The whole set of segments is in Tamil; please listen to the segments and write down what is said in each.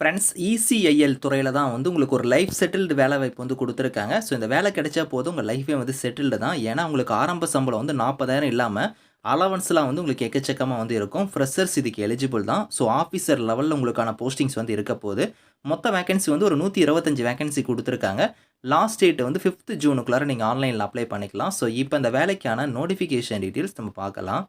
ஃப்ரெண்ட்ஸ் இசிஐஎல் துறையில் தான் வந்து உங்களுக்கு ஒரு லைஃப் செட்டில்டு வேலை வாய்ப்பு வந்து கொடுத்துருக்காங்க. ஸோ இந்த வேலை கிடைச்சா போதும் உங்கள் லைஃபே வந்து செட்டில்டு தான். ஏன்னா உங்களுக்கு ஆரம்ப சம்பளம் வந்து நாற்பதாயிரம் இல்லாமல் அலவன்ஸ்லாம் வந்து உங்களுக்கு எக்கச்சக்கமாக வந்து இருக்கும். ஃப்ரெஷர்ஸ் இதுக்கு எலிஜிபிள் தான். ஸோ ஆஃபீஸர் லெவலில் உங்களுக்கான போஸ்டிங்ஸ் வந்து இருக்க போது மொத்த வேகன்சி வந்து ஒரு நூற்றி இருபத்தஞ்சி வேகன்சி கொடுத்துருக்காங்க. லாஸ்ட் டேட் வந்து ஃபிஃப்த் ஜூனுக்குள்ளார நீங்கள் ஆன்லைனில் அப்ளை பண்ணிக்கலாம். ஸோ இப்போ இந்த வேலைக்கான நோட்டிஃபிகேஷன் டீட்டெயில்ஸ் நம்ம பார்க்கலாம்.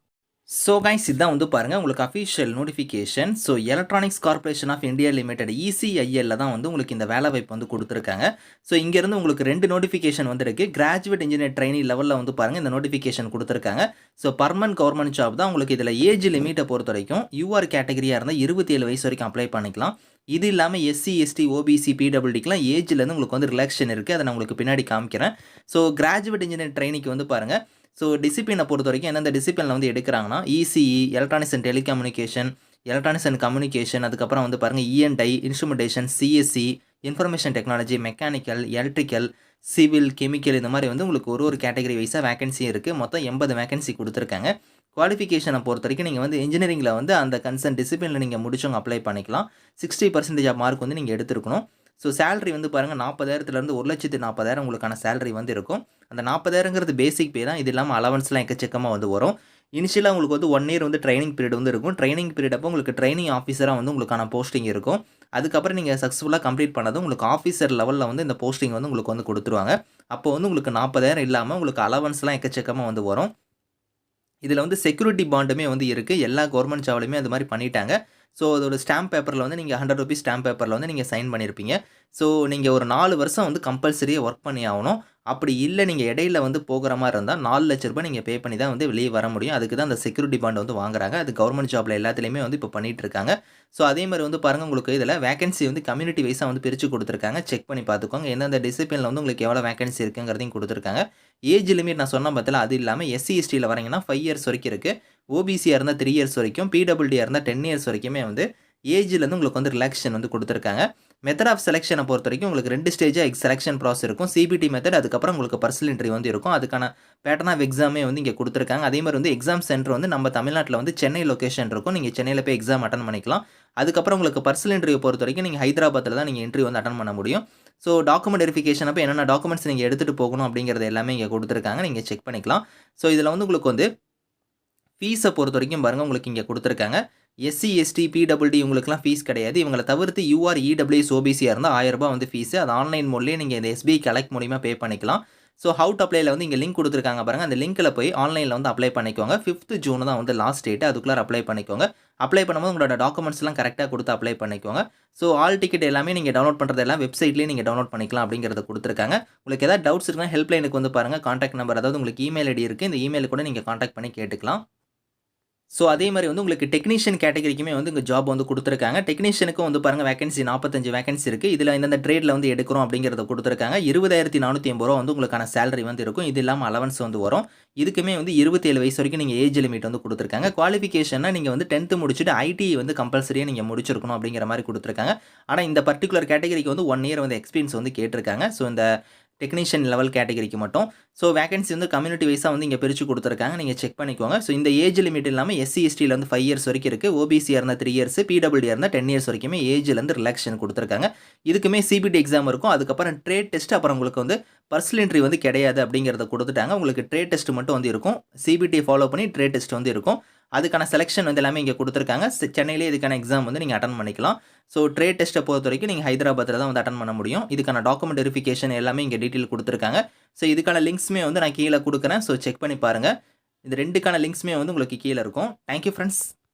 ஸோ கைஸ் இதான் வந்து பாருங்கள் உங்களுக்கு official notification so electronics corporation of India limited இசிஐஎல்ல தான் வந்து உங்களுக்கு இந்த வேலை வாய்ப்பு வந்து கொடுத்துருக்காங்க. ஸோ இங்கேருந்து உங்களுக்கு ரெண்டு நோட்டிஃபிகேஷன் வந்துருக்கு. கிராஜுவேட் இன்ஜினியர் ட்ரைனிங் லெவலில் வந்து பாருங்கள் இந்த நோட்டிஃபிகேஷன் கொடுத்துருக்காங்க. ஸோ பர்மனன்ட் கவர்மெண்ட் ஜாப் தான் உங்களுக்கு இதில் ஏஜ் லிமிட்டை பொறுத்த வரைக்கும் யூஆர் கேட்டகரியாக இருந்தால் இருபத்தி ஏழு வயசு வரைக்கும் அப்ளை பண்ணிக்கலாம். இது இல்லாமல் எஸ்சி எஸ்டி ஓபிசி பிடபிள்டிக்கெலாம் ஏஜ்லேருந்து உங்களுக்கு வந்து ரிலாக்ஷன் இருக்குது அதை நான் உங்களுக்கு பின்னாடி காமிக்கிறேன். ஸோ கிராஜுவேட் இன்ஜினியர் ட்ரைனிங்க்கு வந்து பாருங்கள் ஸோ டிசிப்ளினை பொறுத்த வரைக்கும் எந்தெந்த டிசிப்ளினில் வந்து எடுக்கிறாங்கன்னா ECE electronics and telecommunication electronics and communication அதுக்கப்புறம் வந்து பாருங்கள் இஎன்டை instrumentation CSC information technology mechanical electrical civil chemical இந்த மாதிரி வந்து உங்களுக்கு ஒரு ஒரு கேட்டகரி வைஸாக வேகன்சி இருக்குது மொத்தம் எண்பது வேகன்சி கொடுத்துருக்காங்க. குவாலிஃபிகேஷனை பொறுத்த வரைக்கும் நீங்கள் வந்து இன்ஜினியரிங்கில் வந்து அந்த கன்சர்ன் டிசிப்ளினில் நீங்கள் முடிச்சவங்க அப்ளை பண்ணிக்கலாம். சிக்ஸ்டி பர்சன்டேஜ் ஆஃப் மார்க் வந்து நீங்கள் எடுத்துருக்கணும். ஸோ சேலரி வந்து பாருங்கள் நாற்பதாயிரத்துலேருந்து ஒரு லட்சத்து நாற்பதாயிரம் உங்களுக்கான சேலரி வந்து இருக்கும். அந்த நாற்பதாயிரங்கிறது பேசிக் பே தான். இது இல்லாமல் அலவன்ஸ்லாம் எக்கச்சக்கமாக வந்து வரும். இனிஷியலாக உங்களுக்கு வந்து ஒன் இயர் வந்து ட்ரைனிங் பீரியட் வந்து இருக்கும். ட்ரைனிங் பீரியட் அப்போ உங்களுக்கு ட்ரைனிங் ஆஃபீஸராக வந்து உங்களுக்கான போஸ்டிங் இருக்கும். அதுக்கப்புறம் நீங்கள் சக்ஸஸ்ஃபுல்லாக கம்ப்ளீட் பண்ணது உங்களுக்கு ஆஃபீஸர் லெவலில் வந்து இந்த போஸ்டிங் வந்து உங்களுக்கு வந்து கொடுத்துருவாங்க. அப்போ வந்து உங்களுக்கு நாற்பதாயிரம் இல்லாமல் உங்களுக்கு அலவன்ஸ்லாம் எக்கச்சக்கமாக வந்து வரும். இதில் வந்து செக்யூரிட்டி பாண்டுமே வந்து இருக்குது எல்லா கவர்மெண்ட் ஜாப்லையுமே அது மாதிரி பண்ணிட்டாங்க. ஸோ அதோட ஸ்டாம்ப் பேப்பரில் வந்து நீங்கள் ஹண்ட்ரட் ருபீஸ் ஸ்டாம்ப் பேப்பரில் வந்து நீங்கள் சைன் பண்ணியிருப்பீங்க ஸோ நீங்கள் ஒரு நாலு வருஷம் வந்து கம்பல்சரியாக ஒர்க் பண்ணி ஆகணும். அப்படி இல்லை நீங்கள் இடையில வந்து போகிற மாதிரி இருந்தால் நாலு லட்ச ரூபாய் நீங்கள் பே பண்ணி தான் வந்து வெளியே வர முடியும். அதுக்கு தான் அந்த செக்யூரிட்டி பாண்ட் வந்து வாங்குறாங்க. அது கவர்மெண்ட் ஜாப்பில் எல்லாத்துலேயுமே வந்து இப்போ பண்ணிகிட்டு இருக்காங்க. ஸோ அதே மாதிரி வந்து பாருங்கள் உங்களுக்கு இதில் வேகன்சி வந்து கம்யூனிட்டி வைஸாக வந்து பிரித்து கொடுத்துருக்காங்க. செக் பண்ணி பார்த்துக்கோங்க. எந்தெந்த டிசிப்ளினில் வந்து உங்களுக்கு எவ்வளோ வேகன்சி இருக்குங்கிறதையும் கொடுத்துருக்காங்க. ஏஜ் லிமிட் நான் சொன்ன பார்த்தல அது இல்லாமல் எஸ்சி எஸ்டியில் வரீங்கன்னா ஃபைவ் இயர்ஸ் வரைக்கும் இருக்குது ஓபிசியாக இருந்தால் த்ரீ இயர்ஸ் வரைக்கும் பிடபிள்டியாக இருந்தால் டென் இயர்ஸ் வரைக்குமே வந்து ஏஜ்லேருந்து உங்களுக்கு வந்து ரிலாக்ஷன் வந்து கொடுத்துருக்காங்க. மெத்தட் ஆஃப் செலெக்ஷனை பொறுத்த வரைக்கும் உங்களுக்கு ரெண்டு ஸ்டேஜாக எக்ஸ் செலெக்ஷன் ப்ராசஸ் இருக்கும். சிபிடி மெத்தட் அதுக்கப்புறம் உங்களுக்கு பர்சனல் இன்ட்ரி வந்து இருக்கும். அதுக்கான பேட்டர்ன் ஆஃப் எக்ஸாமே வந்து இங்கே கொடுத்துருக்காங்க. அதே மாதிரி வந்து எக்ஸாம் சென்டர் வந்து நம்ம தமிழ்நாட்டில் வந்து சென்னை லொக்கேஷன் இருக்கும். நீங்கள் சென்னையில் போய் எக்ஸாம் அட்டன் பண்ணிக்கலாம். அதுக்கப்புறம் உங்களுக்கு பர்சனல் இன்டர்வியூ பொறுத்த வரைக்கும் நீங்கள் ஹைதராபாத்தில் தான் நீங்கள் இன்டர்வியூ வந்து அட்டன் பண்ண முடியும். ஸோ டாக்குமெண்ட் வெரிஃபிகேஷன் அப்போ என்னென்ன டாக்குமெண்ட்ஸ் நீங்கள் எடுத்துகிட்டு போகணும் அப்படிங்கிறது எல்லாமே இங்கே கொடுத்துருக்காங்க. நீங்கள் செக் பண்ணிக்கலாம். ஸோ இதில் வந்து உங்களுக்கு வந்து ஃபீஸை பொறுத்த வரைக்கும் பாருங்கள் உங்களுக்கு இங்கே கொடுத்துருக்காங்க. எஸ்சி எஸ்டி பிடபிள்டி உங்களுக்குலாம் ஃபீஸ் கிடையாது. இவங்களை தவிர்த்து யூஆர் இடபிள்யூஎஸ் ஓபிசியாக இருந்தால் ஆயிரரூபா வந்து ஃபீஸு அது ஆன்லைன் மூலியே நீங்கள் இந்த எஸ்பிஐ கலெக்ட் மூலிமா பே பண்ணிக்கலாம். ஸோ ஹவு டு அப்ளைல வந்து இங்கே லிங்க் கொடுத்துருக்காங்க பாருங்கள் அந்த லிங்க்கில் போய் ஆன்லைனில் வந்து அப்ளை பண்ணிக்கோங்க. ஃபிஃப்த் ஜூன் தான் வந்து லாஸ்ட் டேட்டு அதுக்குள்ளே அப்ளை பண்ணிக்கோங்க. அப்ளை பண்ணும்போது உங்களோட டாக்குமெண்ட்ஸ்லாம் கரெக்டாக கொடுத்து அப்ளை பண்ணிக்கோங்க. ஸோ ஆல் டிக்கெட் எல்லாமே நீங்கள் டவுன்லோட் பண்ணுறது எல்லாம் வெப்சைட்லேயே நீங்கள் டவுன்லோட் பண்ணிக்கலாம் அப்படிங்கிறத கொடுத்துருக்காங்க. உங்களுக்கு ஏதாவது டவுட்ஸ் இருக்குன்னா ஹெல்ப்லைனுக்கு வந்து பாருங்கள் காண்டாக்ட் நம்பர் அதாவது உங்களுக்கு இமெயில் ஐடி இருக்குது இந்த இமெயில் கூட நீங்கள் காண்டாக்ட் பண்ணி கேட்டுக்கலாம். ஸோ அதே மாதிரி வந்து உங்களுக்கு டெக்னீஷியன் கேட்டகரிக்குமே வந்து இங்கே ஜாப் வந்து கொடுத்துருக்காங்க. டெக்னீஷியனுக்கும் வந்து பாருங்கள் வேகன்சி நாற்பத்தஞ்சு வேகன்சி இருக்குது இதில் இந்தந்த ட்ரேடில் வந்து எடுக்கிறோம் அப்படிங்கிறத கொடுத்துருக்காங்க. இருபதாயிரத்தி நானூற்றி ஐம்பது ரூபா வந்து உங்களுக்கான சேலரி வந்து இருக்கும். இது இல்லாமல் அலவன்ஸ் வந்து வரும். இதுக்குமே வந்து இருபத்தேழு வயசு வரைக்கும் நீங்கள் ஏஜ் லிமிட் வந்து கொடுத்துருக்காங்க. குவாலிஃபிகேஷனாக நீங்கள் வந்து டென்த்து முடிச்சுட்டு ஐடி வந்து கம்பல்சரியாக நீங்கள் முடிச்சிருக்கணும் அப்படிங்கிற மாதிரி கொடுத்துருக்காங்க. ஆனால் இந்த பர்டிகுலர் கேட்டகரிக்கு வந்து ஒன் இயர் வந்து எக்ஸ்பீரியன்ஸ் வந்து கேட்டிருக்காங்க. ஸோ இந்த டெக்னீஷியன் லெவல் கேட்டகரிக்கு மட்டும். ஸோ வேகன்சி வந்து கம்யூனிட்டி வைஸாக வந்து இங்கே பிரித்து கொடுத்துருக்காங்க. நீங்கள் செக் பண்ணிக்கோங்க. ஸோ இந்த ஏஜ் லிமிட் இல்லாமல் எஸ்சி எஸ்டியில் வந்து ஃபைவ் இயர்ஸ் வரைக்கும் இருக்குது ஓபிசியாக இருந்தால் த்ரீ இயர்ஸ் பிடபிள்யூ இருந்தால் டென் இயர்ஸ் வரைக்குமே ஏஜ்லேருந்து ரிலாக்ஷன் கொடுத்துருக்காங்க. இதுக்குமே சிபிடி எக்ஸாம் இருக்கும். அதுக்கப்புறம் ட்ரேட் டெஸ்ட் அப்புறம் உங்களுக்கு வந்து பர்சனல் என்ட்ரி வந்து கிடையாது அப்படிங்கிறத கொடுத்துட்டாங்க. உங்களுக்கு ட்ரேட் டெஸ்ட் மட்டும் வந்து இருக்கும். சிபிடி ஃபாலோ பண்ணி ட்ரேட் டெஸ்ட் வந்து இருக்கும். அதுக்கான செலெக்ஷன் வந்து எல்லாமே இங்கே கொடுத்துருக்காங்க. சென்னையிலே இதுக்கான எக்ஸாம் வந்து நீங்கள் அட்டன் பண்ணிக்கலாம். ஸோ ட்ரேட் டெஸ்ட்டை பொறுத்த வரைக்கும் நீங்கள் ஹைதராபாத்தில் தான் வந்து அட்டன் பண்ண முடியும். இதுக்கான டாக்குமெண்ட் வெரிஃபிகேஷன் எல்லாமே இங்கே டீட்டெயில் கொடுத்துருக்காங்க. ஸோ இதுக்கான லிங்க்ஸுமே வந்து நான் கீழே கொடுக்குறேன். ஸோ செக் பண்ணி பாருங்கள் இது ரெண்டுக்கான லிங்க்ஸுமே வந்து உங்களுக்கு கீழே இருக்கும். Thank you friends